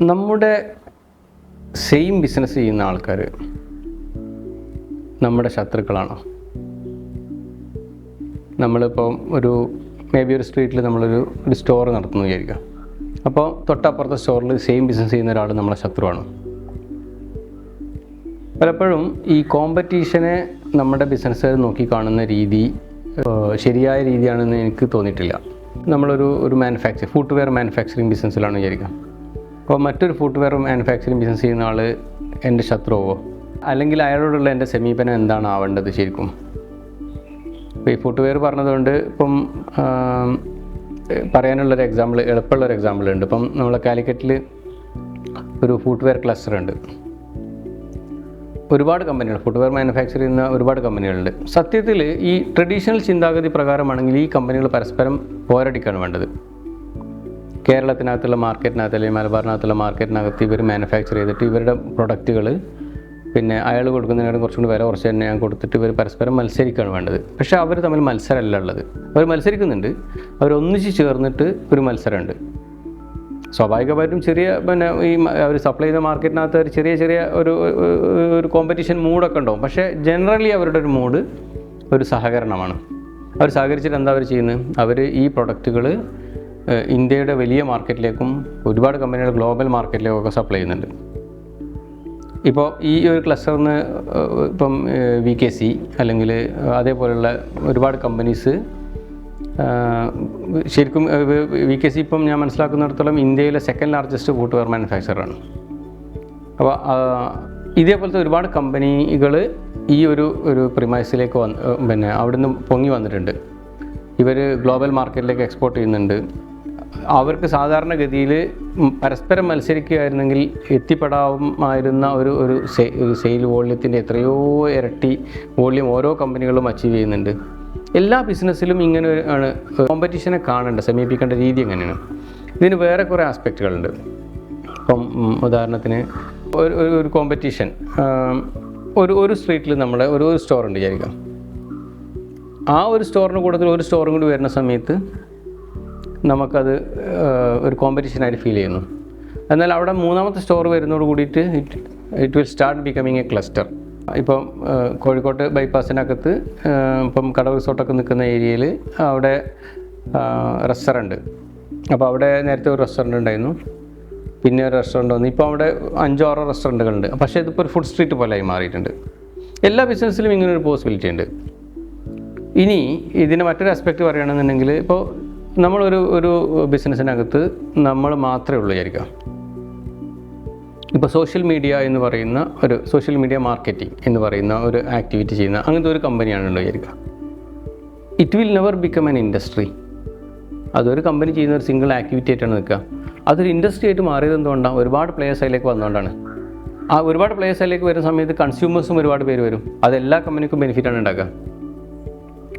നമ്മുടെ same business ചെയ്യുന്ന ആൾക്കാർ നമ്മുടെ ശത്രുക്കളാണോ? നമ്മളിപ്പോൾ ഒരു മേ ബി ഒരു സ്ട്രീറ്റിൽ നമ്മളൊരു ഒരു സ്റ്റോർ നടത്തുന്നു വിചാരിക്കുക അപ്പോൾ തൊട്ടപ്പുറത്തെ സ്റ്റോറിൽ സെയിം ബിസിനസ് ചെയ്യുന്ന ഒരാൾ നമ്മളെ ശത്രുവാണ്. പലപ്പോഴും ഈ കോമ്പറ്റീഷനെ നമ്മുടെ ബിസിനസ്സുകാർ നോക്കി കാണുന്ന രീതി ശരിയായ രീതിയാണെന്ന് എനിക്ക് തോന്നിയിട്ടില്ല. നമ്മളൊരു ഒരു മാനുഫാക്ചർ ഫുട്വെയർ മാനുഫാക്ചറിങ് ബിസിനസ്സിലാണ് വിചാരിക്കുക അപ്പോൾ മറ്റൊരു ഫുട്വെയർ മാനുഫാക്ചറിങ് ബിസിനസ് ചെയ്യുന്ന ആൾ എന്റെ ശത്രുവോ? അല്ലെങ്കിൽ അയാളോടുള്ള എന്റെ സമീപനം എന്താണ് ആവേണ്ടത് ശരിക്കും? ഇപ്പോൾ ഈ ഫുട്വെയർ പറഞ്ഞതുകൊണ്ട് ഇപ്പം പറയാനുള്ളൊരു എക്സാമ്പിൾ എളുപ്പമുള്ളൊരു എക്സാമ്പിൾ ഉണ്ട്. ഇപ്പം നമ്മളെ കാലിക്കറ്റിൽ ഒരു ഫുട്വെയർ ക്ലസ്റ്റർ ഉണ്ട്. ഒരുപാട് കമ്പനികൾ ഫുട്വെയർ മാനുഫാക്ചർ ചെയ്യുന്ന ഒരുപാട് കമ്പനികളുണ്ട്. സത്യത്തിൽ ഈ ട്രഡീഷണൽ ചിന്താഗതി പ്രകാരമാണെങ്കിൽ ഈ കമ്പനികൾ പരസ്പരം പോരടിക്കാണ് വേണ്ടത്. കേരളത്തിനകത്തുള്ള മാർക്കറ്റിനകത്ത് അല്ലെങ്കിൽ മലബാറിനകത്തുള്ള മാർക്കറ്റിനകത്ത് ഇവർ മാനുഫാക്ചർ ചെയ്തിട്ട് ഇവരുടെ പ്രൊഡക്റ്റുകൾ പിന്നെ അയാൾ കൊടുക്കുന്നതിനോട് കുറച്ചും കൂടി വില കുറച്ച് തന്നെ ഞാൻ കൊടുത്തിട്ട് ഇവർ പരസ്പരം മത്സരിക്കുകയാണ് വേണ്ടത്. പക്ഷേ അവർ തമ്മിൽ മത്സരമല്ല ഉള്ളത്. അവർ മത്സരിക്കുന്നുണ്ട്. അവരൊന്നിച്ച് ചേർന്നിട്ട് ഒരു മത്സരമുണ്ട്. സ്വാഭാവികമായിട്ടും ചെറിയ പിന്നെ ഈ അവർ സപ്ലൈ ചെയ്യുന്ന മാർക്കറ്റിനകത്ത് ഒരു ചെറിയ ചെറിയ ഒരു ഒരു- കോമ്പറ്റീഷൻ മൂഡൊക്കെ ഉണ്ടാവും. പക്ഷേ ജനറലി അവരുടെ ഒരു മൂഡ് ഒരു സഹകരണമാണ്. അവർ സഹകരിച്ചിട്ട് എന്താ അവർ ചെയ്യുന്നത്? അവർ ഈ പ്രൊഡക്റ്റുകൾ ഇന്ത്യയുടെ വലിയ മാർക്കറ്റിലേക്കും ഒരുപാട് കമ്പനികൾ ഗ്ലോബൽ മാർക്കറ്റിലേക്കൊക്കെ സപ്ലൈ ചെയ്യുന്നുണ്ട്. ഇപ്പോൾ ഈ ഒരു ക്ലസ്റ്ററിന് ഇപ്പം വി കെ സി അല്ലെങ്കിൽ അതേപോലെയുള്ള ഒരുപാട് കമ്പനീസ് ശരിക്കും വി കെ സി ഇപ്പം ഞാൻ മനസ്സിലാക്കുന്നിടത്തോളം ഇന്ത്യയിലെ സെക്കൻഡ് ലാർജസ്റ്റ് ഫുട്വെയർ മാനുഫാക്ചറാണ് അപ്പോൾ ഇതേപോലത്തെ ഒരുപാട് കമ്പനികൾ ഈ ഒരു ഒരു പ്രിമൈസിലേക്ക് വന്ന് പിന്നെ അവിടുന്ന് പൊങ്ങി വന്നിട്ടുണ്ട്. ഇവർ ഗ്ലോബൽ മാർക്കറ്റിലേക്ക് എക്സ്പോർട്ട് ചെയ്യുന്നുണ്ട്. അവർക്ക് സാധാരണഗതിയിൽ പരസ്പരം മത്സരിക്കുകയായിരുന്നെങ്കിൽ എത്തിപ്പെടാമായിരുന്ന ഒരു ഒരു സെയിൽ വോള്യത്തിന്റെ എത്രയോ ഇരട്ടി വോള്യം ഓരോ കമ്പനികളും അച്ചീവ് ചെയ്യുന്നുണ്ട്. എല്ലാ ബിസിനസ്സിലും ഇങ്ങനെ ആണ് കോമ്പറ്റീഷനെ കാണേണ്ട സമീപിക്കേണ്ട രീതി എങ്ങനെയാണ്? ഇതിന് വേറെ കുറേ ആസ്പെക്റ്റുകളുണ്ട് ഇപ്പം ഉദാഹരണത്തിന് ഒരു ഒരു- കോമ്പറ്റീഷൻ ഒരു ഒരു സ്ട്രീറ്റിൽ നമ്മുടെ ഒരു ഒരു സ്റ്റോർ ഉണ്ട് വിചാരിക്കാം. ആ ഒരു സ്റ്റോറിന് കൂട്ടത്തിൽ ഒരു സ്റ്റോറും കൂടി വരുന്ന സമയത്ത് നമുക്കത് ഒരു കോമ്പറ്റീഷനായിട്ട് ഫീൽ ചെയ്യുന്നു. എന്നാൽ അവിടെ മൂന്നാമത്തെ സ്റ്റോർ വരുന്നതോട് കൂടിയിട്ട് it it will start becoming a cluster ഇപ്പം കോഴിക്കോട്ട് ബൈപ്പാസിനകത്ത് ഇപ്പം കടവ് റിസോർട്ടൊക്കെ നിൽക്കുന്ന ഏരിയയിൽ അവിടെ റെസ്റ്റോറന്റ് അപ്പോൾ അവിടെ നേരത്തെ ഒരു റെസ്റ്റോറന്റ് ഉണ്ടായിരുന്നു. പിന്നെ ഒരു റെസ്റ്റോറന്റ് വന്നു. ഇപ്പോൾ അവിടെ അഞ്ചോ ആറോ റെസ്റ്റോറന്റുകളുണ്ട് പക്ഷേ ഇതിപ്പോൾ ഒരു ഫുഡ് സ്ട്രീറ്റ് പോലെയായി മാറിയിട്ടുണ്ട്. എല്ലാ ബിസിനസ്സിലും ഇങ്ങനൊരു പോസിബിലിറ്റി ഉണ്ട്. ഇനി ഇതിന് മറ്റൊരു ആസ്പെക്റ്റ് പറയുകയാണെന്നുണ്ടെങ്കിൽ ഇപ്പോൾ നമ്മളൊരു ഒരു ബിസിനസ്സിനകത്ത് നമ്മൾ മാത്രമേ ഉള്ളൂ വിചാരിക്കാം ഇപ്പോൾ സോഷ്യൽ മീഡിയ എന്ന് പറയുന്ന ഒരു സോഷ്യൽ മീഡിയ മാർക്കറ്റിംഗ് എന്ന് പറയുന്ന ഒരു ആക്ടിവിറ്റി ചെയ്യുന്ന അങ്ങനത്തെ ഒരു കമ്പനിയാണല്ലോ വിചാരിക്കുക it will never become an industry അതൊരു കമ്പനി ചെയ്യുന്ന ഒരു സിംഗിൾ ആക്ടിവിറ്റി ആയിട്ടാണ് നിൽക്കുക. അതൊരു ഇൻഡസ്ട്രി ആയിട്ട് മാറിയത് എന്തുകൊണ്ടാണ്? ഒരുപാട് പ്ലേയേഴ്സ് അതിലേക്ക് വന്നുകൊണ്ടാണ് ആ ഒരുപാട് പ്ലേയേഴ്സ് അതിലേക്ക് വരുന്ന സമയത്ത് കൺസ്യൂമേഴ്സും ഒരുപാട് പേര് വരും. അത് എല്ലാ കമ്പനിക്കും ബെനിഫിറ്റാണ് ഉണ്ടാക്കുക.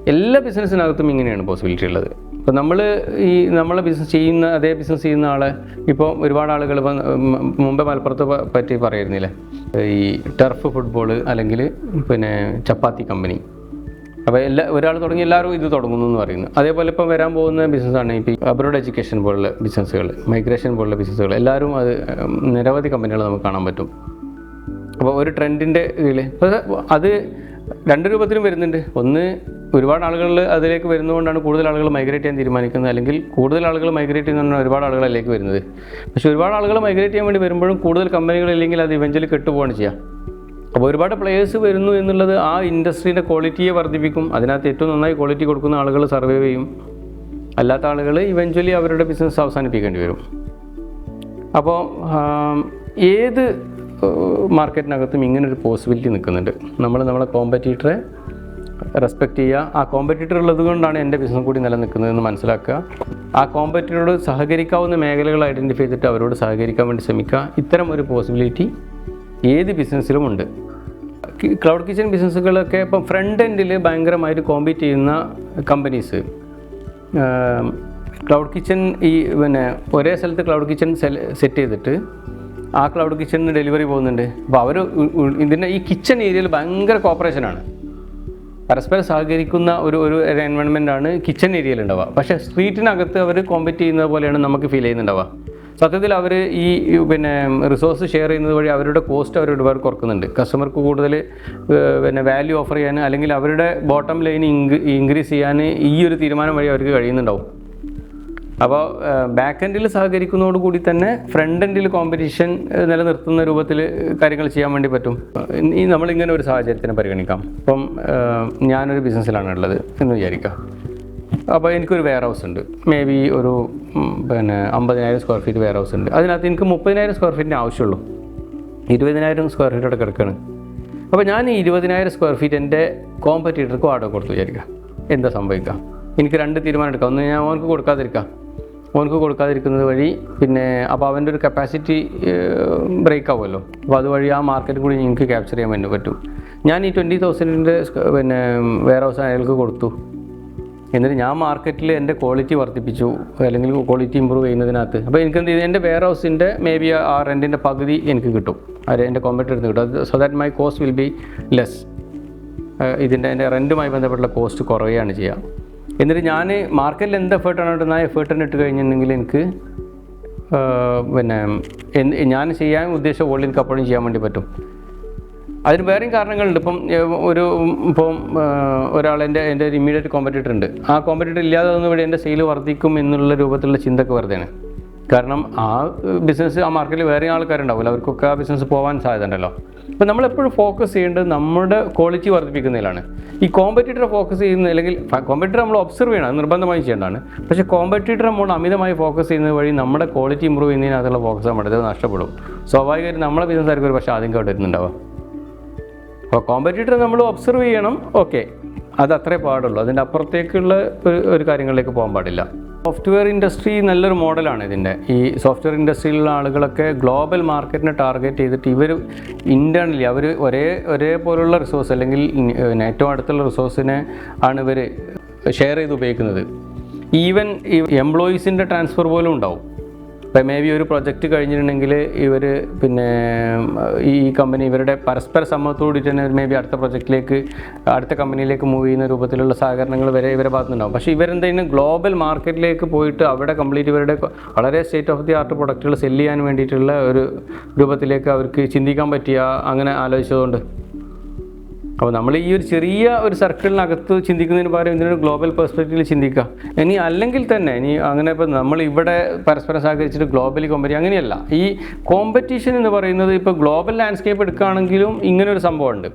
എല്ലാ ബിസിനസ്സിനകത്തും ഇങ്ങനെയാണ് പോസിബിലിറ്റി ഉള്ളത്. ഇപ്പോൾ നമ്മൾ ഈ നമ്മളെ ബിസിനസ് ചെയ്യുന്ന അതേ ബിസിനസ് ചെയ്യുന്ന ആളെ ഇപ്പോൾ ഒരുപാട് ആളുകൾ ഇപ്പം മുമ്പേ മലപ്പുറത്ത് പറ്റി പറയുന്നില്ലേ? ഈ ടർഫ് ഫുട്ബോൾ അല്ലെങ്കിൽ പിന്നെ ചപ്പാത്തി കമ്പനി അപ്പോൾ എല്ലാ ഒരാൾ തുടങ്ങി എല്ലാവരും ഇത് തുടങ്ങുന്നു എന്ന് പറയുന്നു. അതേപോലെ ഇപ്പം വരാൻ പോകുന്ന ബിസിനസ്സാണ് ഇപ്പോൾ അബ്രോഡ് എഡ്യൂക്കേഷൻ പോലുള്ള ബിസിനസ്സുകൾ മൈഗ്രേഷൻ പോലുള്ള ബിസിനസ്സുകൾ എല്ലാവരും അത് നിരവധി കമ്പനികൾ നമുക്ക് കാണാൻ പറ്റും. അപ്പോൾ ഒരു ട്രെൻഡിന്റെ ഇതിൽ അപ്പോൾ അത് രണ്ട് രൂപത്തിലും വരുന്നുണ്ട്. ഒന്ന് ഒരുപാട് ആളുകൾ അതിലേക്ക് വരുന്നതുകൊണ്ടാണ് കൂടുതൽ ആളുകൾ മൈഗ്രേറ്റ് ചെയ്യാൻ തീരുമാനിക്കുന്നത്. അല്ലെങ്കിൽ കൂടുതൽ ആളുകൾ മൈഗ്രേറ്റ് ചെയ്യുന്നതുകൊണ്ടാണ് ഒരുപാട് ആളുകൾ അതിലേക്ക് വരുന്നത്. പക്ഷേ ഒരുപാട് ആളുകൾ മൈഗ്രേറ്റ് ചെയ്യാൻ വേണ്ടി വരുമ്പോഴും കൂടുതൽ കമ്പനികൾ ഇല്ലെങ്കിൽ അത് ഇവഞ്ചലി കെട്ടുപോവാണ് ചെയ്യുക അപ്പോൾ ഒരുപാട് പ്ലേയേഴ്സ് വരുന്നു എന്നുള്ളത് ആ ഇൻഡസ്ട്രീന്റെ ക്വാളിറ്റിയെ വർദ്ധിപ്പിക്കും. അതിനകത്ത് ഏറ്റവും നന്നായി ക്വാളിറ്റി കൊടുക്കുന്ന ആളുകൾ സർവേ ചെയ്യും. അല്ലാത്ത ആളുകൾ ഇവഞ്ച്വലി അവരുടെ ബിസിനസ് അവസാനിപ്പിക്കേണ്ടി വരും. അപ്പോൾ ഏത് മാർക്കറ്റിനകത്തും ഇങ്ങനൊരു പോസിബിലിറ്റി നിൽക്കുന്നുണ്ട്. നമ്മൾ നമ്മളെ കോമ്പറ്റീറ്ററെ റെസ്പെക്റ്റ് ചെയ്യുക. ആ കോമ്പറ്റീറ്റർ ഉള്ളത് കൊണ്ടാണ് എന്റെ ബിസിനസ് കൂടി നിലനിൽക്കുന്നതെന്ന് മനസ്സിലാക്കുക. ആ കോമ്പറ്റീറ്ററോട് സഹകരിക്കാവുന്ന മേഖലകൾ ഐഡന്റിഫൈ ചെയ്തിട്ട് അവരോട് സഹകരിക്കാൻ വേണ്ടി ശ്രമിക്കുക. ഇത്തരം ഒരു പോസിബിലിറ്റി ഏത് ബിസിനസ്സിലും ഉണ്ട്. ക്ലൗഡ് കിച്ചൺ ബിസിനസ്സുകളൊക്കെ ഇപ്പം ഫ്രണ്ട് എൻഡിൽ ഭയങ്കരമായിട്ട് കോമ്പീറ്റ് ചെയ്യുന്ന കമ്പനീസ് ക്ലൗഡ് കിച്ചൺ ഈ പിന്നെ ഒരേ സ്ഥലത്ത് ക്ലൗഡ് കിച്ചൺ സെറ്റ് ചെയ്തിട്ട് ആ ക്ലൗഡ് കിച്ചണിന് ഡെലിവറി പോകുന്നുണ്ട്. അപ്പോൾ അവർ ഇതിന്റെ ഈ കിച്ചൺ ഏരിയയിൽ ഭയങ്കര കോപ്പറേഷനാണ് പരസ്പരം സഹകരിക്കുന്ന ഒരു ഒരു എൻവയൺമെന്റ് ആണ് കിച്ചൺ ഏരിയയിൽ ഉണ്ടാവുക പക്ഷേ സ്ട്രീറ്റിനകത്ത് അവർ കോമ്പറ്റ് ചെയ്യുന്നത് പോലെയാണ് നമുക്ക് ഫീൽ ചെയ്യുന്നുണ്ടാവുക. സത്യത്തിൽ അവർ ഈ പിന്നെ റിസോഴ്സ് ഷെയർ ചെയ്യുന്നത് വഴി അവരുടെ കോസ്റ്റ് അവർ ഒരുപാട് കുറക്കുന്നുണ്ട്. കസ്റ്റമർക്ക് കൂടുതൽ പിന്നെ വാല്യൂ ഓഫർ ചെയ്യാൻ അല്ലെങ്കിൽ അവരുടെ ബോട്ടം ലൈൻ ഇൻക്രീസ് ചെയ്യാൻ ഈ ഒരു തീരുമാനം വഴി അവർക്ക് കഴിയുന്നുണ്ടാവും. അപ്പോൾ ബാക്ക് എൻഡിൽ സഹകരിക്കുന്നതോടുകൂടി തന്നെ ഫ്രണ്ട് എൻഡിൽ കോമ്പറ്റീഷൻ നിലനിർത്തുന്ന രൂപത്തിൽ കാര്യങ്ങൾ ചെയ്യാൻ വേണ്ടി പറ്റും. ഈ നമ്മളിങ്ങനെ ഒരു സാഹചര്യത്തിനെ പരിഗണിക്കാം. ഇപ്പം ഞാനൊരു ബിസിനസ്സിലാണ് ഉള്ളത് എന്ന് വിചാരിക്കാം അപ്പോൾ എനിക്കൊരു വെയർ ഹൗസ് ഉണ്ട്. മേ ബി ഒരു പിന്നെ അമ്പതിനായിരം സ്ക്വയർ ഫീറ്റ് വെയർ ഹൗസ് ഉണ്ട്. അതിനകത്ത് എനിക്ക് മുപ്പതിനായിരം സ്ക്വയർ ഫീറ്റിന്റെ ആവശ്യമുള്ളൂ. ഇരുപതിനായിരം സ്ക്വയർ ഫീറ്റ് അവിടെ കിടക്കുകയാണ് അപ്പോൾ ഞാൻ ഈ ഇരുപതിനായിരം സ്ക്വയർ ഫീറ്റ് എന്റെ കോമ്പറ്റീറ്റർക്ക് വാടക കൊടുത്തു വിചാരിക്കുക. എന്താ സംഭവിക്കുക? എനിക്ക് രണ്ട് തീരുമാനം എടുക്കാം. ഒന്ന് ഞാൻ അവർക്ക് കൊടുക്കാതിരിക്കാം. ഓനക്ക് കൊടുക്കാതിരിക്കുന്നത് വഴി പിന്നെ അപ്പോൾ അവന്റെ ഒരു കപ്പാസിറ്റി ബ്രേക്ക് ആവുമല്ലോ. അപ്പോൾ അതുവഴി ആ മാർക്കറ്റ് കൂടി എനിക്ക് ക്യാപ്ചർ ചെയ്യാൻ വേണ്ടി പറ്റും. ഞാൻ ഈ ട്വന്റി തൗസൻഡിന്റെ പിന്നെ വെയർ ഹൗസ് അയാൾക്ക് കൊടുത്തു. എന്നിട്ട് ഞാൻ മാർക്കറ്റിൽ എന്റെ ക്വാളിറ്റി വർദ്ധിപ്പിച്ചു. അല്ലെങ്കിൽ ക്വാളിറ്റി ഇമ്പ്രൂവ് ചെയ്യുന്നതിനകത്ത്. അപ്പോൾ എനിക്ക് എന്ത് ചെയ്തു? എന്റെ വെയർ ഹൗസിന്റെ മേ ബി ആ റെന്റിന്റെ പകുതി എനിക്ക് കിട്ടും. അത് എന്റെ കോമ്പറ്റീറ്റർ കിട്ടും. So that my cost will be less ഇതിന്റെ എന്റെ റെന്റുമായി ബന്ധപ്പെട്ടുള്ള കോസ്റ്റ് കുറയുകയാണ് ചെയ്യുക. എന്നിട്ട് ഞാൻ മാർക്കറ്റിൽ എന്ത് എഫേർട്ടാണ് ഇടുന്നത്? ആ എഫേർട്ടിന് ഇട്ട് കഴിഞ്ഞിട്ടുണ്ടെങ്കിൽ എനിക്ക് പിന്നെ ഞാൻ ചെയ്യാൻ ഉദ്ദേശിച്ച വോളിയം എനിക്ക് അപ്പോഴും ചെയ്യാൻ വേണ്ടി പറ്റും. അതിന് വേറെയും കാരണങ്ങളുണ്ട്. ഇപ്പം ഒരു ഇപ്പം ഒരാൾ എന്റെ എന്റെ ഒരു ഇമ്മീഡിയറ്റ് കോമ്പറ്റീറ്റർ ഉണ്ട്. ആ കോമ്പറ്റീറ്റർ ഇല്ലാതെ വന്നു വഴി എന്റെ സെയിൽ വർദ്ധിക്കും എന്നുള്ള രൂപത്തിലുള്ള ചിന്തക്ക് വെറുതെയാണ്. കാരണം ആ ബിസിനസ് ആ മാർക്കറ്റിൽ വേറെ ആൾക്കാരുണ്ടാവില്ല. അവർക്കൊക്കെ ആ ബിസിനസ് പോകാൻ സാധ്യത ഉണ്ടല്ലോ അപ്പം നമ്മളെപ്പോഴും ഫോക്കസ് ചെയ്യേണ്ടത് നമ്മുടെ ക്വാളിറ്റി വർദ്ധിപ്പിക്കുന്നതിലാണ്. ഈ കോമ്പറ്റീറ്ററെ ഫോക്കസ് ചെയ്യുന്ന അല്ലെങ്കിൽ കോമ്പറ്റീറ്റർ നമ്മൾ ഒബ്സർവ് ചെയ്യണം നിർബന്ധമായും ചെയ്യേണ്ടതാണ്. പക്ഷേ കോമ്പറ്റീറ്റർ നമ്മൾ അമിതമായി ഫോക്കസ് ചെയ്യുന്നത് വഴി നമ്മുടെ ക്വാളിറ്റി ഇമ്പ്രൂവ് ചെയ്യുന്നതിനകത്തുള്ള ഫോക്കസ് നമ്മുടെ നഷ്ടപ്പെടും. സ്വാഭാവികമായിട്ടും നമ്മളെ ബിസിനസ് ആയിരിക്കും ഒരു പക്ഷേ ആദ്യം കേട്ട് വരുന്നുണ്ടാവുക അപ്പോൾ കോമ്പറ്റീറ്റർ നമ്മൾ ഒബ്സർവ് ചെയ്യണം ഓക്കെ അത് അത്രേ പാടുള്ളൂ. അതിന്റെ അപ്പുറത്തേക്കുള്ള ഒരു കാര്യങ്ങളിലേക്ക് പോകാൻ പാടില്ല. സോഫ്റ്റ്വെയർ ഇൻഡസ്ട്രി നല്ലൊരു മോഡലാണ് ഇതിന്റെ. ഈ സോഫ്റ്റ്വെയർ ഇൻഡസ്ട്രിയിലുള്ള ആളുകളൊക്കെ ഗ്ലോബൽ മാർക്കറ്റിനെ ടാർഗറ്റ് ചെയ്തിട്ട് ഇവർ ഇന്റേർണലി അവർ ഒരേ ഒരേപോലുള്ള റിസോഴ്സ് അല്ലെങ്കിൽ ഏറ്റവും അടുത്തുള്ള റിസോഴ്സിനെ ആണ് ഇവർ ഷെയർ ചെയ്ത് ഉപയോഗിക്കുന്നത്. ഈവൻ ഈ എംപ്ലോയീസിന്റെ ട്രാൻസ്ഫർ പോലും ഉണ്ടാവും. ഇപ്പം മേ ബി ഒരു പ്രൊജക്റ്റ് കഴിഞ്ഞിട്ടുണ്ടെങ്കിൽ ഇവർ പിന്നെ ഈ കമ്പനി ഇവരുടെ പരസ്പര സമ്മതത്തോടെ തന്നെ മേ ബി അടുത്ത പ്രൊജക്റ്റിലേക്ക് അടുത്ത കമ്പനിയിലേക്ക് മൂവ് ചെയ്യുന്ന രൂപത്തിലുള്ള സഹകരണങ്ങൾ വരെ ഇവരെ ഭാഗത്തുനിന്നുണ്ടാവും. പക്ഷേ ഇവരെന്തെങ്കിലും ഗ്ലോബൽ മാർക്കറ്റിലേക്ക് പോയിട്ട് അവിടെ കംപ്ലീറ്റ് ഇവരുടെ വളരെ സ്റ്റേറ്റ് ഓഫ് ദി ആർട്ട് പ്രൊഡക്റ്റുകൾ സെല്ല് ചെയ്യാൻ വേണ്ടിയിട്ടുള്ള ഒരു രൂപത്തിലേക്ക് അവർക്ക് ചിന്തിക്കാൻ പറ്റിയ അങ്ങനെ ആലോചിച്ചതുകൊണ്ട്. അപ്പോൾ നമ്മൾ ഈ ഒരു ചെറിയ ഒരു സർക്കിളിനകത്ത് ചിന്തിക്കുന്നതിന് പകരം ഇതിനൊരു ഗ്ലോബൽ പെർസ്പെക്റ്റീവിൽ ചിന്തിക്കുക. ഇനി അല്ലെങ്കിൽ തന്നെ ഇനി അങ്ങനെ ഇപ്പോൾ നമ്മൾ ഇവിടെ പരസ്പരം സഹകരിച്ചിട്ട് ഗ്ലോബലി കോമ്പറ്റി അങ്ങനെയല്ല. ഈ കോമ്പറ്റീഷൻ എന്ന് പറയുന്നത് ഇപ്പോൾ ഗ്ലോബൽ ലാൻഡ്സ്കേപ്പ് എടുക്കുകയാണെങ്കിലും ഇങ്ങനെ ഒരു സംഭവമുണ്ട്.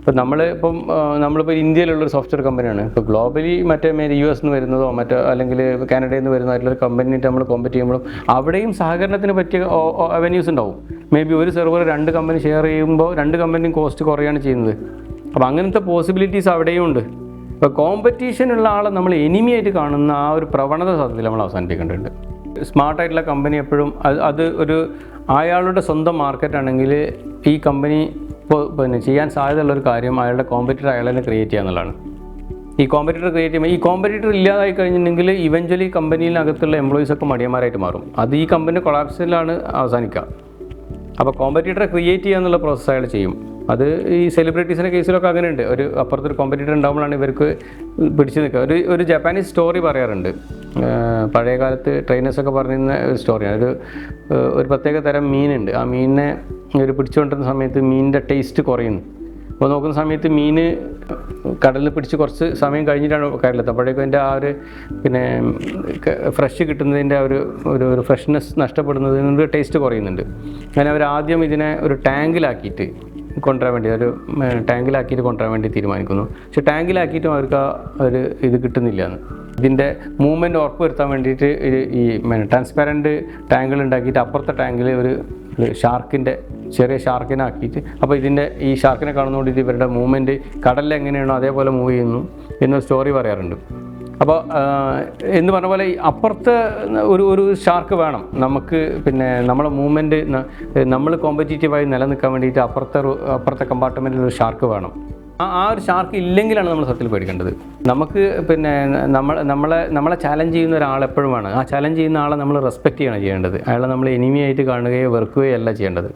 ഇപ്പോൾ നമ്മൾ ഇപ്പം നമ്മളിപ്പോൾ ഇന്ത്യയിലുള്ളൊരു സോഫ്റ്റ്വെയർ കമ്പനിയാണ് ഇപ്പോൾ ഗ്ലോബലി മറ്റേ യു എസ് നിന്ന് വരുന്നതോ മറ്റോ അല്ലെങ്കിൽ കാനഡയിൽ നിന്ന് വരുന്നതായിട്ടുള്ള കമ്പനിയായിട്ട് നമ്മൾ കോമ്പറ്റ് ചെയ്യുമ്പോഴും അവിടെയും സഹകരണത്തിന് പറ്റിയ അവന്യൂസ് ഉണ്ടാവും. മേ ബി ഒരു സെർവർ രണ്ട് കമ്പനി ഷെയർ ചെയ്യുമ്പോൾ രണ്ട് കമ്പനിയും കോസ്റ്റ് കുറയാണ് ചെയ്യുന്നത്. അപ്പോൾ അങ്ങനത്തെ പോസിബിലിറ്റീസ് അവിടെയും ഉണ്ട് ഇപ്പോൾ കോമ്പറ്റീഷൻ ഉള്ള ആളെ നമ്മൾ എനിമിയായിട്ട് കാണുന്ന ആ ഒരു പ്രവണത സത്യത്തിൽ നമ്മൾ അവസാനിപ്പിക്കേണ്ടതുണ്ട്. സ്മാർട്ടായിട്ടുള്ള കമ്പനി എപ്പോഴും അത് അത് ഒരു അയാളുടെ സ്വന്തം മാർക്കറ്റ് ആണെങ്കിൽ ഈ കമ്പനി ഇപ്പോൾ പിന്നെ ചെയ്യാൻ സാധ്യതയുള്ള ഒരു കാര്യം അയാളുടെ കോമ്പറ്റീറ്റർ അയാളെ തന്നെ ക്രിയേറ്റ് ചെയ്യുക എന്നുള്ളതാണ്. ഈ കോമ്പറ്റീറ്റർ ക്രിയേറ്റ് ചെയ്യുമ്പോൾ ഈ കോമ്പറ്റീറ്റർ ഇല്ലാതായി കഴിഞ്ഞിട്ടുണ്ടെങ്കിൽ ഇവഞ്ച്വലി കമ്പനിയിനകത്തുള്ള എംപ്ലോയീസ് ഒക്കെ മടിയന്മാരായിട്ട് മാറും. അത് ഈ കമ്പനി കൊളാപ്സിലാണ് അവസാനിക്കുക. അപ്പോൾ കോമ്പറ്റീറ്ററെ ക്രിയേറ്റ് ചെയ്യുക എന്നുള്ള പ്രോസസ്സ് അയാൾ ചെയ്യും. അത് ഈ സെലിബ്രിറ്റീസിന്റെ കേസിലൊക്കെ അങ്ങനെയുണ്ട്. ഒരു അപ്പുറത്തൊരു കോമ്പറ്റീറ്റർ ഉണ്ടാകുമ്പോഴാണ് ഇവർക്ക് പിടിച്ചു നിൽക്കുക. ഒരു ഒരു ജപ്പാനീസ് സ്റ്റോറി പറയാറുണ്ട്. പഴയ കാലത്ത് ട്രെയിനേഴ്സൊക്കെ പറഞ്ഞിരുന്ന ഒരു സ്റ്റോറിയാണ് ഒരു ഒരു പ്രത്യേക തരം മീനുണ്ട്. ആ മീനിനെ ഒരു പിടിച്ചുകൊണ്ടിരുന്ന സമയത്ത് മീനിന്റെ ടേസ്റ്റ് കുറയുന്നു. അപ്പോൾ നോക്കുന്ന സമയത്ത് മീൻ കടലിൽ പിടിച്ച് കുറച്ച് സമയം കഴിഞ്ഞിട്ടാണ് കടലെത്തുക അപ്പോഴേക്കും അതിന്റെ ആ ഒരു പിന്നെ ഫ്രഷ് കിട്ടുന്നതിന്റെ ഒരു ഒരു ഒരു ഫ്രഷ്നെസ് നഷ്ടപ്പെടുന്നതിന് ടേസ്റ്റ് കുറയുന്നുണ്ട്. അങ്ങനെ അവർ ആദ്യം ഇതിനെ ഒരു ടാങ്കിലാക്കിയിട്ട് കൊണ്ടുവരാൻ വേണ്ടി ഒരു ടാങ്കിലാക്കിയിട്ട് കൊണ്ടുവരാൻ വേണ്ടി തീരുമാനിക്കുന്നു. പക്ഷെ ടാങ്കിലാക്കിയിട്ടും അവർക്ക് ആ ഒരു ഇത് കിട്ടുന്നില്ല എന്ന് ഇതിന്റെ മൂവ്മെന്റ് ഉറപ്പ് വരുത്താൻ വേണ്ടിയിട്ട് ഈ ട്രാൻസ്പാരന്റ് ടാങ്കുകൾ ഉണ്ടാക്കിയിട്ട് അപ്പുറത്തെ ടാങ്കിൽ ഒരു ഷാർക്കിന്റെ ചെറിയ ഷാർക്കിനെ ആക്കിയിട്ട് അപ്പോൾ ഇതിന്റെ ഈ ഷാർക്കിനെ കാണുന്നതുകൊണ്ട് ഇവരുടെ മൂവ്മെന്റ് കടലിൽ എങ്ങനെയാണോ അതേപോലെ മൂവ് ചെയ്യുന്നു എന്നൊരു സ്റ്റോറി പറയാറുണ്ട്. അപ്പോൾ എന്ന് പറഞ്ഞ പോലെ അപ്പുറത്തെ ഒരു ഒരു ഷാർക്ക് വേണം. നമുക്ക് പിന്നെ നമ്മളെ മൂവ്മെന്റ് നമ്മൾ കോമ്പറ്റീറ്റീവായി നിലനിൽക്കാൻ വേണ്ടിയിട്ട് അപ്പുറത്തെ അപ്പുറത്തെ കമ്പാർട്ട്മെന്റിൽ ഒരു ഷാർക്ക് വേണം. ആ ആ ഒരു ഷാർക്ക് ഇല്ലെങ്കിലാണ് നമ്മൾ സത്യത്തിൽ പേടിക്കേണ്ടത്. നമുക്ക് പിന്നെ നമ്മൾ നമ്മളെ നമ്മളെ ചാലഞ്ച് ചെയ്യുന്ന ഒരാൾ എപ്പോഴും വേണം ആ ചാലഞ്ച് ചെയ്യുന്ന ആളെ നമ്മൾ റെസ്പെക്റ്റ് ചെയ്യണം ചെയ്യേണ്ടത്. അയാളെ നമ്മൾ എനിമിയായിട്ട് കാണുകയോ വെറുക്കുകയോ അല്ല ചെയ്യേണ്ടത്.